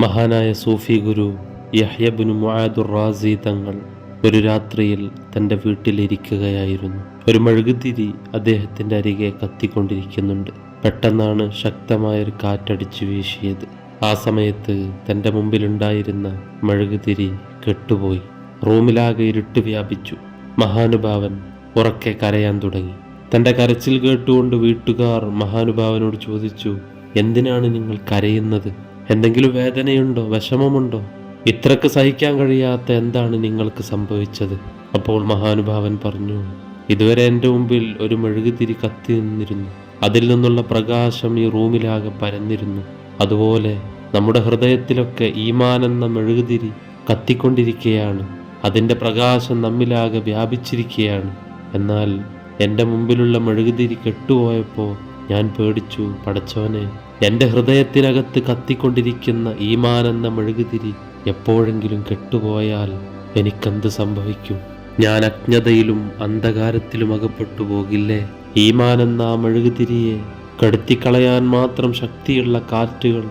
മഹാനായ സൂഫി ഗുരു യഹ്യബിനു മുആദുർ റാസി തങ്ങൾ ഒരു രാത്രിയിൽ തന്റെ വീട്ടിലിരിക്കുകയായിരുന്നു. ഒരു മെഴുകുതിരി അദ്ദേഹത്തിന്റെ അരികെ കത്തിക്കൊണ്ടിരിക്കുന്നുണ്ട്. പെട്ടെന്നാണ് ശക്തമായൊരു കാറ്റടിച്ചു വീശിയത്. ആ സമയത്ത് തന്റെ മുമ്പിലുണ്ടായിരുന്ന മെഴുകുതിരി കെട്ടുപോയി. റൂമിലാകെ ഇരുട്ട് വ്യാപിച്ചു. മഹാനുഭാവൻ ഉറക്കെ കരയാൻ തുടങ്ങി. തന്റെ കരച്ചിൽ കേട്ടുകൊണ്ട് വീട്ടുകാർ മഹാനുഭാവനോട് ചോദിച്ചു എന്തിനാണ് നിങ്ങൾ കരയുന്നത്? എന്തെങ്കിലും വേദനയുണ്ടോ? വിഷമമുണ്ടോ? ഇത്രക്ക് സഹിക്കാൻ കഴിയാത്ത എന്താണ് നിങ്ങൾക്ക് സംഭവിച്ചത്? അപ്പോൾ മഹാനുഭാവൻ പറഞ്ഞു ഇതുവരെ എന്റെ മുമ്പിൽ ഒരു മെഴുകുതിരി കത്തി നിന്നിരുന്നു. അതിൽ നിന്നുള്ള പ്രകാശം ഈ റൂമിലാകെ പരന്നിരുന്നു. അതുപോലെ നമ്മുടെ ഹൃദയത്തിലൊക്കെ ഈമാൻ എന്ന മെഴുകുതിരി കത്തിക്കൊണ്ടിരിക്കുകയാണ് അതിന്റെ പ്രകാശം നമ്മിലാകെ വ്യാപിച്ചിരിക്കുകയാണ് എന്നാൽ എന്റെ മുമ്പിലുള്ള മെഴുകുതിരി കെട്ടുപോയപ്പോൾ ഞാൻ പേടിച്ചു പടച്ചവനെ എന്റെ ഹൃദയത്തിനകത്ത് കത്തിക്കൊണ്ടിരിക്കുന്ന ഈമാനെന്ന മെഴുകുതിരി എപ്പോഴെങ്കിലും കെട്ടുപോയാൽ എനിക്കെന്ത് സംഭവിക്കും? ഞാൻ അജ്ഞതയിലും അന്ധകാരത്തിലും അകപ്പെട്ടു പോകില്ലേ? ഈമാനെന്ന ആ മെഴുകുതിരിയെ കെടുത്തിക്കളയാൻ മാത്രം ശക്തിയുള്ള കാറ്റുകൾ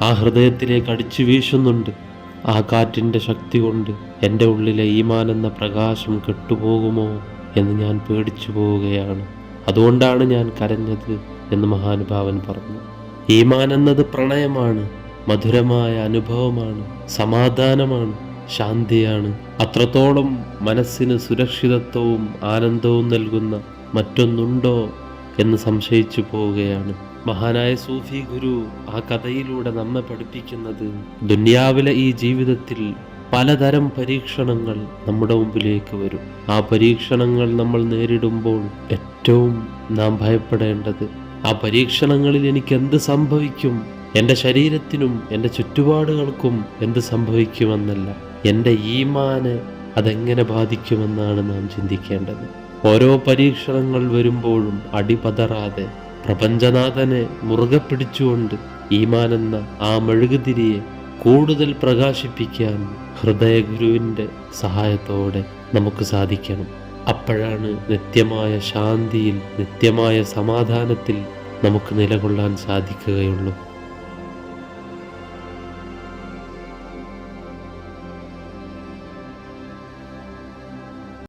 ആ ഹൃദയത്തിലേക്ക് അടിച്ചു വീശുന്നുണ്ട്. ആ കാറ്റിന്റെ ശക്തി കൊണ്ട് എന്റെ ഉള്ളിലെ ഈമാനെന്ന പ്രകാശം കെട്ടുപോകുമോ എന്ന് ഞാൻ പേടിച്ചു പോവുകയാണ്. അതുകൊണ്ടാണ് ഞാൻ കരഞ്ഞത്. എന്ന് മഹാനുഭാവൻ പറഞ്ഞു. ഈമാൻ എന്നത് പ്രണയമാണ് മധുരമായ അനുഭവമാണ് സമാധാനമാണ് ശാന്തിയാണ്. അത്രത്തോളം മനസ്സിന് സുരക്ഷിതത്വവും ആനന്ദവും നൽകുന്ന മറ്റൊന്നുണ്ടോ എന്ന് സംശയിച്ചു പോവുകയാണ്. മഹാനായ സൂഫി ഗുരു ആ കഥയിലൂടെ നമ്മെ പഠിപ്പിക്കുന്നത് ദുന്യാവിലെ ഈ ജീവിതത്തിൽ പലതരം പരീക്ഷണങ്ങൾ നമ്മുടെ മുമ്പിലേക്ക് വരും. ആ പരീക്ഷണങ്ങൾ നമ്മൾ നേരിടുമ്പോൾ ഏറ്റവും നാം ഭയപ്പെടേണ്ടത് ആ പരീക്ഷണങ്ങളിൽ എനിക്ക് എന്ത് സംഭവിക്കും? എന്റെ ശരീരത്തിനും എന്റെ ചുറ്റുപാടുകൾക്കും എന്ത് സംഭവിക്കുമെന്നല്ല. എന്റെ ഈമാന് അതെങ്ങനെ ബാധിക്കുമെന്നാണ് നാം ചിന്തിക്കേണ്ടത്. ഓരോ പരീക്ഷണങ്ങൾ വരുമ്പോഴും അടിപതറാതെ പ്രപഞ്ചനാഥനെ മുറുകെ പിടിച്ചുകൊണ്ട് ഈമാനെന്ന ആ മെഴുകുതിരിയെ കൂടുതൽ പ്രകാശിപ്പിക്കാൻ ഹൃദയഗുരുവിന്റെ സഹായത്തോടെ നമുക്ക് സാധിക്കണം. അപ്പോഴാണ് നിത്യമായ ശാന്തിയിൽ നിത്യമായ സമാധാനത്തിൽ നമുക്ക് നിലകൊള്ളാൻ സാധിക്കുകയുള്ളൂ.